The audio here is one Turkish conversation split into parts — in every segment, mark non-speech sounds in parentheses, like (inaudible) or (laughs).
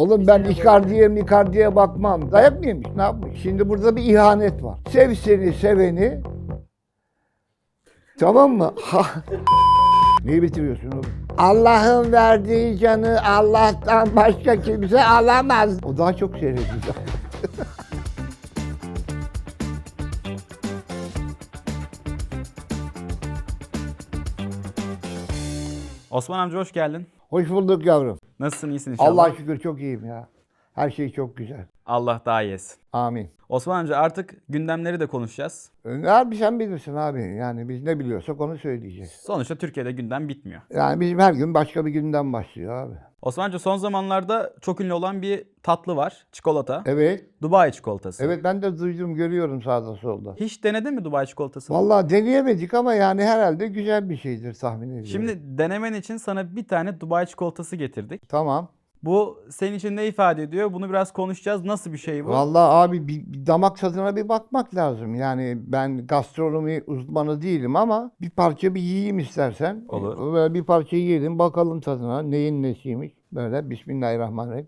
Oğlum ben Icardi'ye Mikardi'ye bakmam. Dayak mı yemiş? Ne yapmış? Şimdi burada bir ihanet var. Sev seni seveni. Tamam mı? Ha. Neyi bitiriyorsun oğlum? Allah'ın verdiği canı Allah'tan başka kimse alamaz. O daha çok seyredeceğim. Osman amca hoş geldin. Hoş bulduk yavrum. Nasılsın iyisin inşallah? Allah'a şükür çok iyiyim ya. Her şey çok güzel. Allah daha iyi etsin. Amin. Osman amca artık gündemleri de konuşacağız. Ne abi sen bilirsin abi. Yani biz ne biliyorsak onu söyleyeceğiz. Sonuçta Türkiye'de gündem bitmiyor. Yani bizim her gün başka bir günden başlıyor abi. Osman amca son zamanlarda çok ünlü olan bir tatlı var. Çikolata. Evet. Dubai çikolatası. Evet ben de duydum görüyorum sağda solda. Hiç denedin mi Dubai çikolatasını? Vallahi deneyemedik ama yani herhalde güzel bir şeydir tahmin ediyorum. Şimdi denemen için sana bir tane Dubai çikolatası getirdik. Tamam. Bu senin için ne ifade ediyor? Bunu biraz konuşacağız. Nasıl bir şey bu? Vallahi abi bir, bir damak tadına bir bakmak lazım. Yani ben gastronomi uzmanı değilim ama bir parça bir yiyeyim istersen. Olur. Böyle bir parça yiyelim bakalım tadına neyin nesiymiş. Böyle Bismillahirrahmanirrahim.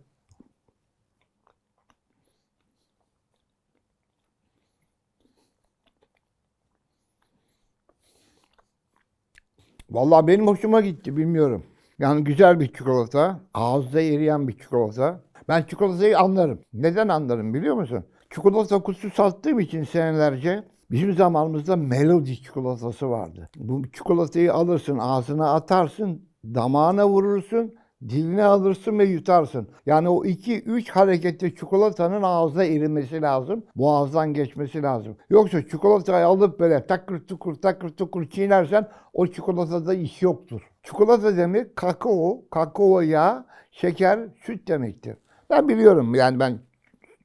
Vallahi benim hoşuma gitti bilmiyorum. Yani güzel bir çikolata. Ağızda eriyen bir çikolata. Ben çikolatayı anlarım. Neden anlarım biliyor musun? Çikolata kutusu sattığım için senelerce bizim zamanımızda Melody çikolatası vardı. Bu çikolatayı alırsın, ağzına atarsın, damağına vurursun, diline alırsın ve yutarsın. Yani o iki üç harekette çikolatanın ağızda erimesi lazım. Boğazdan geçmesi lazım. Yoksa çikolatayı alıp böyle takır tukur takır tukur çiğnersen o çikolatada iş yoktur. Çikolata demek kakao, kakao yağı, şeker, süt demektir. Ben biliyorum yani ben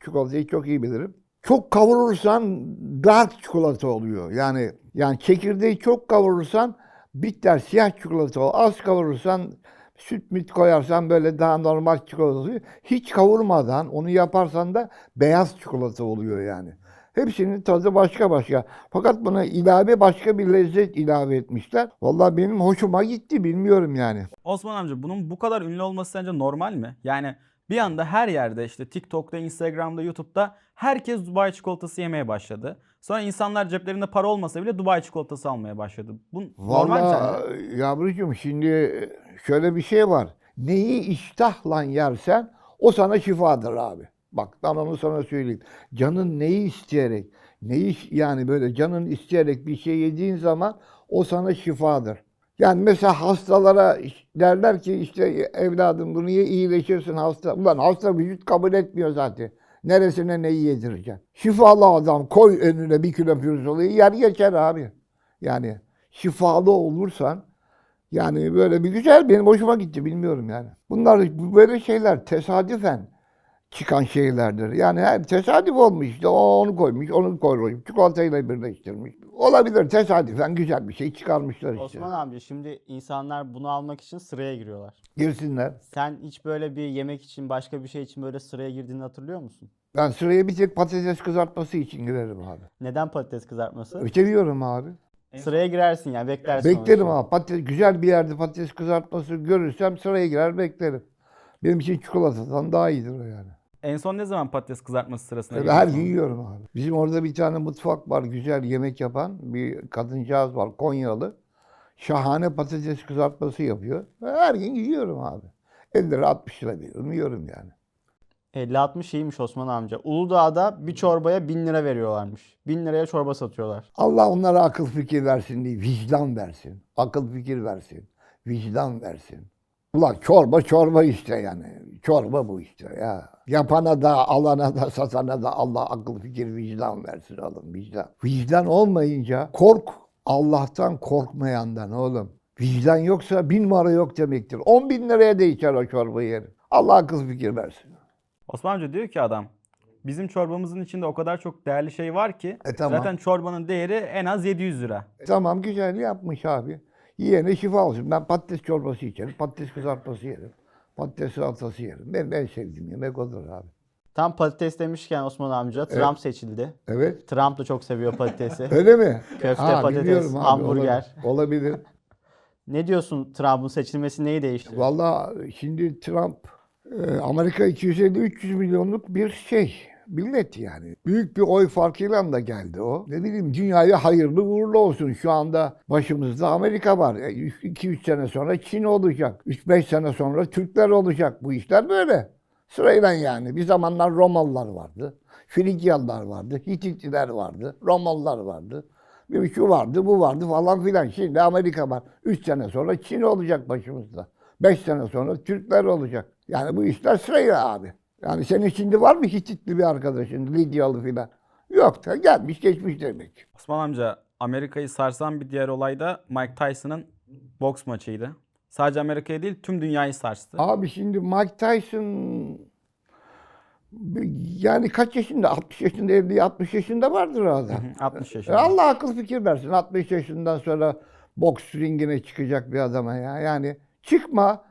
çikolatayı çok iyi bilirim. Çok kavurursan dark çikolata oluyor. Yani yani çekirdeği çok kavurursan bitter siyah çikolata oluyor. Az kavurursan süt müt koyarsan böyle daha normal çikolata oluyor. Hiç kavurmadan onu yaparsan da beyaz çikolata oluyor yani. Hepsinin tadı başka başka. Fakat buna ilave başka bir lezzet ilave etmişler. Vallahi benim hoşuma gitti bilmiyorum yani. Osman amca bunun bu kadar ünlü olması sence normal mi? Yani bir anda her yerde işte TikTok'ta, Instagram'da, YouTube'da herkes Dubai çikolatası yemeye başladı. Sonra insanlar ceplerinde para olmasa bile Dubai çikolatası almaya başladı. Bu normal mi sence? Vallahi yavrucuğum şimdi şöyle bir şey var. Neyi iştahla yersen o sana şifadır abi. Bak ben onu sana söyleyeyim. Canın neyi isteyerek, neyi yani böyle canın isteyerek bir şey yediğin zaman o sana şifadır. Yani mesela hastalara derler ki işte evladım bunu ye iyileşirsin hasta. Ulan hasta vücut kabul etmiyor zaten. Neresine neyi yedireceksin? Şifalı adam koy önüne bir kilo pirzolayı yer geçer abi. Yani şifalı olursan yani böyle bir güzel benim hoşuma gitti bilmiyorum yani. Bunlar bu böyle şeyler tesadüfen çıkan şeylerdir. Yani her tesadüf olmuş işte o onu koymuş, onu koymuş, çikolatayla birleştirmiş. Olabilir tesadüfen güzel bir şey çıkarmışlar işte. Osman amca şimdi insanlar bunu almak için sıraya giriyorlar. Girsinler. Sen hiç böyle bir yemek için başka bir şey için böyle sıraya girdiğini hatırlıyor musun? Ben sıraya bir tek patates kızartması için girerim abi. Neden patates kızartması? Seviyorum abi. Sıraya girersin yani beklersin. Beklerim abi. Patates, güzel bir yerde patates kızartması görürsem sıraya girer beklerim. Benim için çikolatadan daha iyidir o yani. En son ne zaman patates kızartması sırasına Öyle her gün yiyorum abi. Bizim orada bir tane mutfak var. Güzel yemek yapan bir kadıncağız var. Konyalı. Şahane patates kızartması yapıyor. Her gün yiyorum abi. 50 lira 60 lira veriyorum. Yiyorum yani. 50-60 iyiymiş Osman amca. Uludağ'da bir çorbaya 1000 lira veriyorlarmış. 1000 liraya çorba satıyorlar. Allah onlara akıl fikir versin diye vicdan versin. Akıl fikir versin. Vicdan versin. Ulan çorba çorba işte yani. Çorba bu işte ya. Yapana da alana da satana da Allah akıl fikir vicdan versin oğlum vicdan. Vicdan olmayınca kork Allah'tan korkmayandan oğlum. Vicdan yoksa bin numara yok demektir. 10 bin liraya da içer o çorbayı yer. Allah akıl fikir versin. Osman amca diyor ki adam bizim çorbamızın içinde o kadar çok değerli şey var ki E, tamam. zaten çorbanın değeri en az 700 lira. Tamam güzel yapmış abi. Yiyene şifa olsun. Ben patates çorbası içerim, patates kızartması yerim. Patates salatası yerim. Benim en sevdiğim yemek odur abi. Tam patates demişken Osman amca Trump seçildi. Evet. Trump da çok seviyor patatesi. (laughs) Öyle mi? Köfte, Ha, patates, abi, hamburger. Olabilir. olabilir. (laughs) ne diyorsun Trump'ın seçilmesi neyi değiştirir? Vallahi şimdi Trump Ee, Amerika 250-300 milyonluk bir şey. Millet yani. Büyük bir oy farkıyla da geldi o. Ne bileyim dünyaya hayırlı uğurlu olsun. Şu anda başımızda Amerika var. 2-3 sene sonra Çin olacak. 3-5 sene sonra Türkler olacak. Bu işler böyle. Sırayla yani. Bir zamanlar Romalılar vardı. Frigyalılar vardı. Hititliler vardı. Romalılar vardı. Bir şu vardı, bu vardı falan filan. Şimdi Amerika var. 3 sene sonra Çin olacak başımızda. 5 sene sonra Türkler olacak. Yani bu işler sırayla abi. Yani senin şimdi var mı Hititli bir arkadaşın, Lidyalı filan? Yok da gelmiş geçmiş demek. Osman amca Amerika'yı sarsan bir diğer olay da Mike Tyson'ın boks maçıydı. Sadece Amerika'yı değil tüm dünyayı sarstı. Abi şimdi Mike Tyson yani kaç yaşında? 60 yaşında, 50 60 yaşında vardır adam. 60 E, yaşında. Allah akıl fikir versin. 60 yaşından sonra boks ringine çıkacak bir adama ya. Yani çıkma.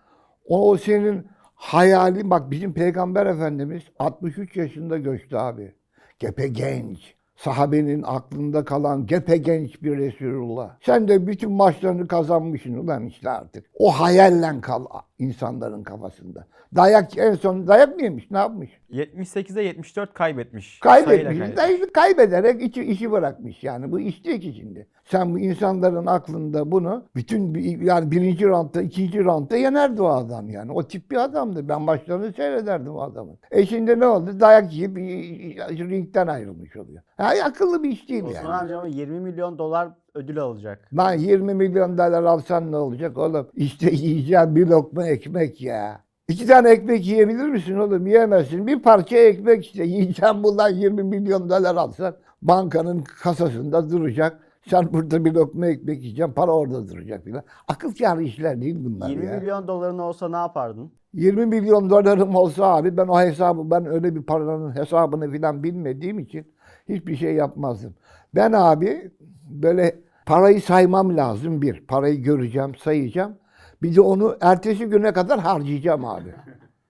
O, o senin hayalin. Bak bizim Peygamber Efendimiz 63 yaşında göçtü abi. Gepe genç. Sahabenin aklında kalan gepe genç bir Resulullah. Sen de bütün maçlarını kazanmışsın ulan işte artık. O hayalle kal insanların kafasında. Dayak en son dayak mı yemiş? Ne yapmış? 78'e 74 kaybetmiş. Kaybetmiş. kaybetmiş. Kaybederek işi, işi bırakmış yani. Bu iş değil ki şimdi. Sen bu insanların aklında bunu bütün yani birinci roundda, ikinci roundda yenerdi o adam yani. O tip bir adamdı. Ben başlarını seyrederdim o adamın. E şimdi ne oldu? Dayak yiyip ringden ayrılmış oluyor. Ya akıllı bir iş değil Osman yani. amca ama 20 milyon dolar ödül alacak. Lan 20 milyon dolar alsan ne olacak oğlum? İşte yiyeceğim bir lokma ekmek ya. İki tane ekmek yiyebilir misin oğlum? Yiyemezsin. Bir parça ekmek işte. Yiyeceğim bundan 20 milyon dolar alsan bankanın kasasında duracak. Sen burada bir lokma ekmek yiyeceksin. Para orada duracak filan. Akıl kârı işler değil bunlar 20 ya. milyon doların olsa ne yapardın? 20 milyon dolarım olsa abi ben o hesabı ben öyle bir paranın hesabını filan bilmediğim için hiçbir şey yapmazdım. Ben abi böyle parayı saymam lazım bir. Parayı göreceğim, sayacağım. Bir de onu ertesi güne kadar harcayacağım abi.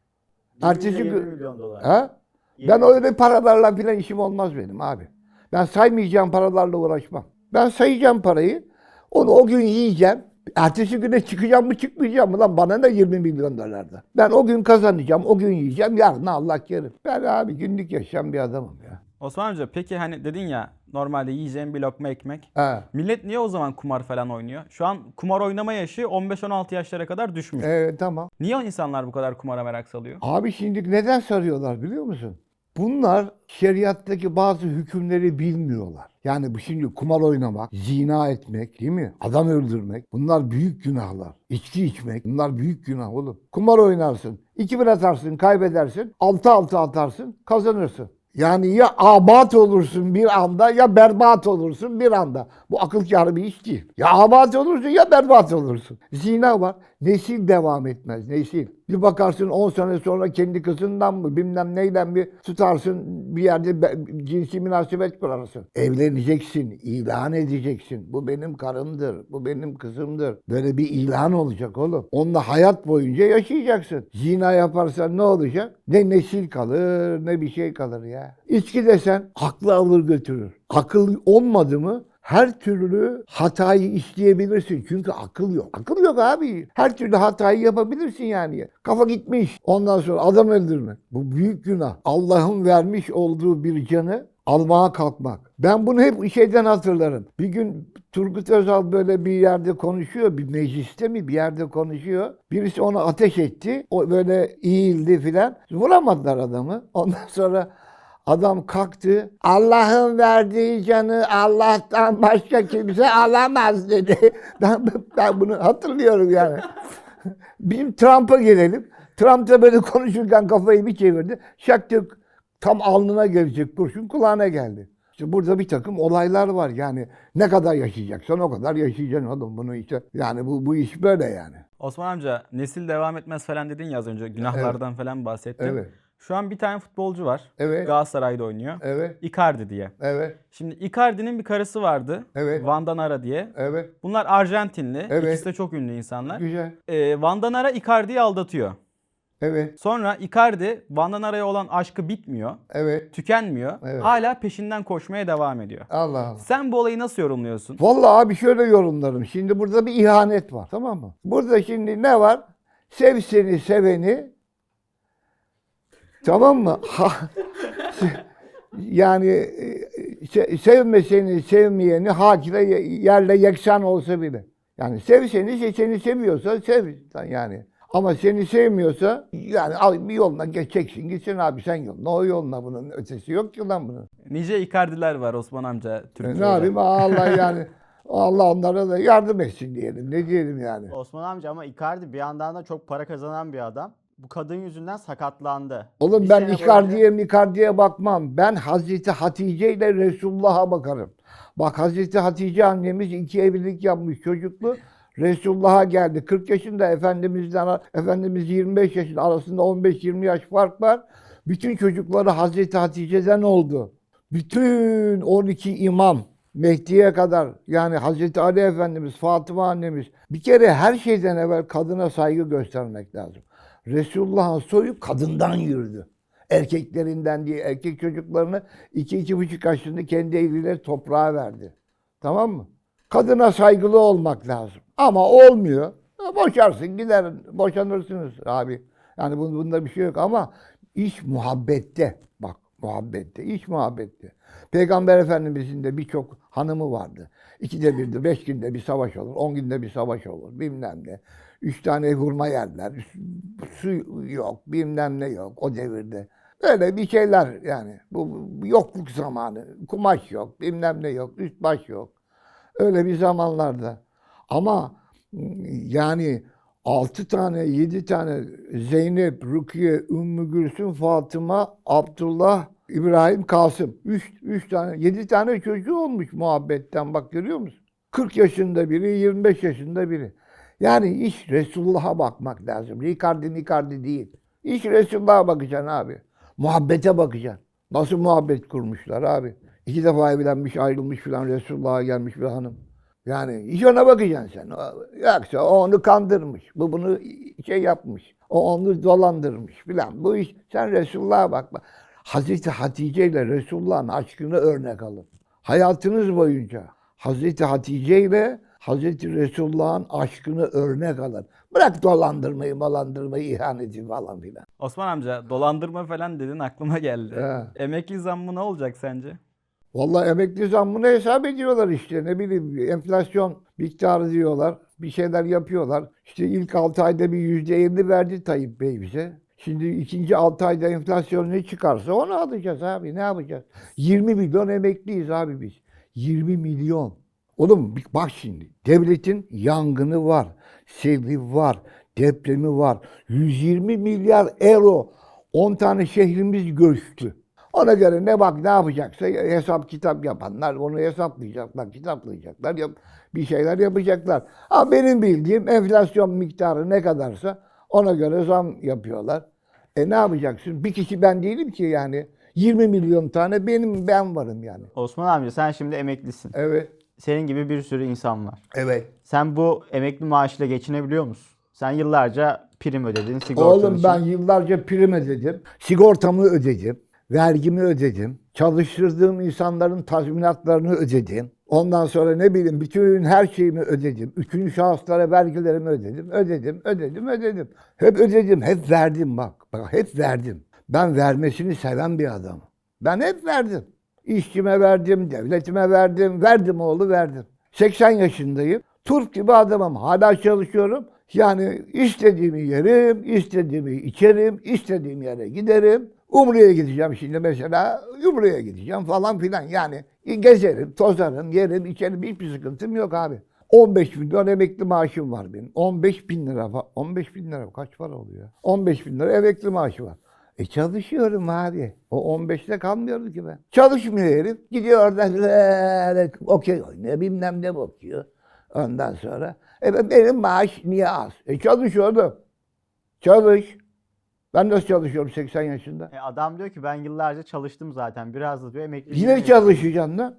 (laughs) Ertesi 20 gün ha? Ben öyle paralarla filan işim olmaz benim abi. Ben saymayacağım paralarla uğraşmam. Ben sayacağım parayı. Onu o gün yiyeceğim. Ertesi güne çıkacağım mı çıkmayacağım mı lan bana ne 20 milyon dolarda. Ben o gün kazanacağım, o gün yiyeceğim, yarın Allah kerim. Ben abi günlük yaşayan bir adamım ya. Osman amca peki hani dedin ya normalde yiyeceğim bir lokma ekmek. Ha. Millet niye o zaman kumar falan oynuyor? Şu an kumar oynama yaşı 15-16 yaşlara kadar düşmüş. Evet tamam. Niye insanlar bu kadar kumara merak salıyor? Abi şimdi neden sarıyorlar biliyor musun? Bunlar şeriattaki bazı hükümleri bilmiyorlar. Yani bu şimdi kumar oynamak, zina etmek değil mi? Adam öldürmek bunlar büyük günahlar. İçki içmek bunlar büyük günah oğlum. Kumar oynarsın, iki bir atarsın, kaybedersin, altı altı atarsın, kazanırsın. Yani ya abat olursun bir anda ya berbat olursun bir anda. Bu akıl kârı bir iş değil. Ya abat olursun ya berbat olursun. Zina var. Nesil devam etmez. Nesil. Bir bakarsın 10 sene sonra kendi kızından mı bilmem neyden mi tutarsın bir yerde be- cinsi münasebet kurarsın. Evleneceksin, ilan edeceksin. Bu benim karımdır, bu benim kızımdır. Böyle bir ilan olacak oğlum. Onunla hayat boyunca yaşayacaksın. Zina yaparsan ne olacak? Ne nesil kalır ne bir şey kalır ya. İçki desen aklı alır götürür. Akıl olmadı mı her türlü hatayı işleyebilirsin. Çünkü akıl yok. Akıl yok abi. Her türlü hatayı yapabilirsin yani. Kafa gitmiş. Ondan sonra adam öldürme. Bu büyük günah. Allah'ın vermiş olduğu bir canı almaya kalkmak. Ben bunu hep şeyden hatırlarım. Bir gün Turgut Özal böyle bir yerde konuşuyor, bir mecliste mi bir yerde konuşuyor. Birisi ona ateş etti. O böyle eğildi filan. Vuramadılar adamı. Ondan sonra Adam kalktı. Allah'ın verdiği canı Allah'tan başka kimse alamaz dedi. (laughs) Ben, ben bunu hatırlıyorum yani. (laughs) Bizim Trump'a gelelim. Trump da böyle konuşurken kafayı bir çevirdi. Şaktık tam alnına gelecek kurşun kulağına geldi. İşte burada bir takım olaylar var yani ne kadar yaşayacaksan o kadar yaşayacaksın oğlum bunu işte yani bu bu iş böyle yani. Osman amca nesil devam etmez falan dedin ya az önce günahlardan falan bahsettin. Evet. Şu an bir tane futbolcu var. Evet. Galatasaray'da oynuyor. Evet, Icardi diye. evet, Şimdi Icardi'nin bir karısı vardı. Evet. Vandanara diye. evet. Bunlar Arjantinli. Evet. İkisi de çok ünlü insanlar. Güzel. Ee, Vandanara Icardi'yi aldatıyor. Evet, Sonra Icardi Vandanara'ya olan aşkı bitmiyor. evet. Tükenmiyor. Evet. Hala peşinden koşmaya devam ediyor. Allah Allah. Sen bu olayı nasıl yorumluyorsun? Vallahi abi şöyle yorumlarım. Şimdi burada bir ihanet var tamam mı? Burada şimdi ne var? Sev seni seveni tamam mı? Ha- yani e, se- sevmeseni, sevmeyeni hakire yerle yeksan olsa bile. Yani sev seni, se- seni seviyorsa sev yani. Ama seni sevmiyorsa yani al bir yoluna geçeceksin gitsin abi sen yoluna o yoluna bunun ötesi yok ki lan bunun. Nice Icardi'ler var Osman amca Türkiye'de. ne yapayım Allah yani Allah onlara da yardım etsin diyelim ne diyelim yani. Osman amca ama Icardi bir yandan da çok para kazanan bir adam. Bu kadın yüzünden sakatlandı. Oğlum Bir ben Icardi'ye Mikardi'ye bakmam. Ben Hazreti Hatice ile Resulullah'a bakarım. Bak Hazreti Hatice annemiz iki evlilik yapmış çocuklu. Resulullah'a geldi. 40 yaşında Efendimiz'den Efendimiz 25 yaşında arasında 15-20 yaş fark var. Bütün çocukları Hazreti Hatice'den oldu. Bütün 12 imam Mehdi'ye kadar yani Hazreti Ali Efendimiz, Fatıma annemiz bir kere her şeyden evvel kadına saygı göstermek lazım. Resulullah'ın soyu kadından yürüdü. Erkeklerinden diye erkek çocuklarını iki iki buçuk yaşında kendi eliyle toprağa verdi. Tamam mı? Kadına saygılı olmak lazım. Ama olmuyor. Boşarsın gider boşanırsınız abi. Yani bun- bunda bir şey yok ama iş muhabbette. Bak muhabbette, iş muhabbette. Peygamber Efendimizin de birçok hanımı vardı. İkide birde, beş günde bir savaş olur, on günde bir savaş olur, bilmem ne. Üç tane hurma yerler, su yok, bilmem ne yok o devirde. Böyle bir şeyler yani. Bu, yokluk zamanı. Kumaş yok, bilmem ne yok, üst baş yok. Öyle bir zamanlarda. Ama yani altı tane, yedi tane Zeynep, Rukiye, Ümmü Gülsüm, Fatıma, Abdullah, İbrahim, Kasım. Üç, üç tane, yedi tane çocuğu olmuş muhabbetten bak görüyor musun? 40 yaşında biri, 25 yaşında biri. Yani iş Resulullah'a bakmak lazım. Ricardi Nicardi değil. İş Resulullah'a bakacaksın abi. Muhabbete bakacaksın. Nasıl muhabbet kurmuşlar abi. İki defa evlenmiş, ayrılmış filan Resulullah'a gelmiş bir hanım. Yani iş ona bakacaksın sen. Yoksa o onu kandırmış. Bu bunu şey yapmış. O onu dolandırmış filan. Bu iş sen Resulullah'a bakma. Hazreti Hatice ile Resulullah'ın aşkını örnek alın. Hayatınız boyunca Hazreti Hatice ile Hazreti Resulullah'ın aşkını örnek alın. Bırak dolandırmayı, malandırmayı, ihaneti falan filan. Osman amca dolandırma falan dedin aklıma geldi. He. Emekli zammı ne olacak sence? Vallahi emekli zammını hesap ediyorlar işte ne bileyim enflasyon miktarı diyorlar. Bir şeyler yapıyorlar. İşte ilk 6 ayda bir yüzde elli verdi Tayyip Bey bize. Şimdi ikinci 6 ayda enflasyon ne çıkarsa onu alacağız abi ne yapacağız? 20 milyon emekliyiz abi biz. 20 milyon. Oğlum bak şimdi devletin yangını var, seli var, depremi var. 120 milyar euro 10 tane şehrimiz göçtü. Ona göre ne bak ne yapacaksa hesap kitap yapanlar onu hesaplayacaklar, kitaplayacaklar, yap, bir şeyler yapacaklar. Ha benim bildiğim enflasyon miktarı ne kadarsa ona göre zam yapıyorlar. E ne yapacaksın? Bir kişi ben değilim ki yani. 20 milyon tane benim ben varım yani. Osman amca sen şimdi emeklisin. Evet. Senin gibi bir sürü insan var. Evet. Sen bu emekli maaşıyla geçinebiliyor musun? Sen yıllarca prim ödedin, sigortan Oğlum için. ben yıllarca prim ödedim. Sigortamı ödedim. Vergimi ödedim. Çalıştırdığım insanların tazminatlarını ödedim. Ondan sonra ne bileyim bütün her şeyimi ödedim. Üçüncü şahıslara vergilerimi ödedim. Ödedim, ödedim, ödedim. Hep ödedim, hep verdim bak. Bak hep verdim. Ben vermesini seven bir adamım. Ben hep verdim. İşçime verdim, devletime verdim, verdim oğlu verdim. 80 yaşındayım. Turp gibi adamım. Hala çalışıyorum. Yani istediğimi yerim, istediğimi içerim, istediğim yere giderim. Umre'ye gideceğim şimdi mesela. Umre'ye gideceğim falan filan. Yani gezerim, tozarım, yerim, içerim. Hiçbir sıkıntım yok abi. 15 milyon emekli maaşım var benim. 15 bin lira. fa- 15 bin lira kaç para oluyor? 15 bin lira emekli maaşı var. E çalışıyorum abi. O 15'te kalmıyorum ki ben. Çalışmıyor herif. Gidiyor orada böyle okey oynuyor bilmem ne bakıyor. Ondan sonra e ben- benim maaş niye az? E çalışıyordum. Çalış. Ben nasıl çalışıyorum 80 yaşında? E adam diyor ki ben yıllarca çalıştım zaten. Biraz da diyor emekli. Yine çalışacaksın lan.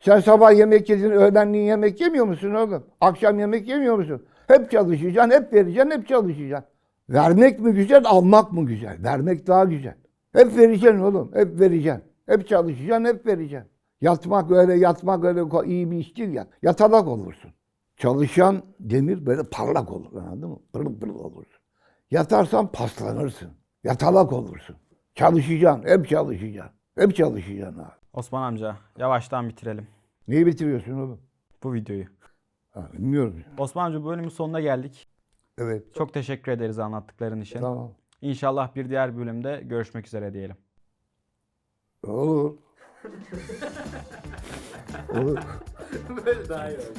Sen sabah yemek yedin, öğlenliğin yemek yemiyor musun oğlum? Akşam yemek yemiyor musun? Hep çalışacaksın, hep vereceksin, hep çalışacaksın. Vermek mi güzel, almak mı güzel? Vermek daha güzel. Hep vereceksin oğlum, hep vereceksin. Hep çalışacaksın, hep vereceksin. Yatmak öyle, yatmak öyle iyi bir iş değil ya. Yatalak olursun. Çalışan demir böyle parlak olur anladın mı? Pırıl pırıl olursun. Yatarsan paslanırsın. Yatalak olursun. Çalışacaksın. Hep çalışacaksın. Hep çalışacaksın abi. Osman amca yavaştan bitirelim Neyi bitiriyorsun oğlum? bu videoyu. Ha, bilmiyorum. Osman amca bu bölümün sonuna geldik. Evet. Çok teşekkür ederiz anlattıkların için. Tamam. İnşallah bir diğer bölümde görüşmek üzere diyelim. Olur. (laughs) Olur. Böyle daha iyi olacak.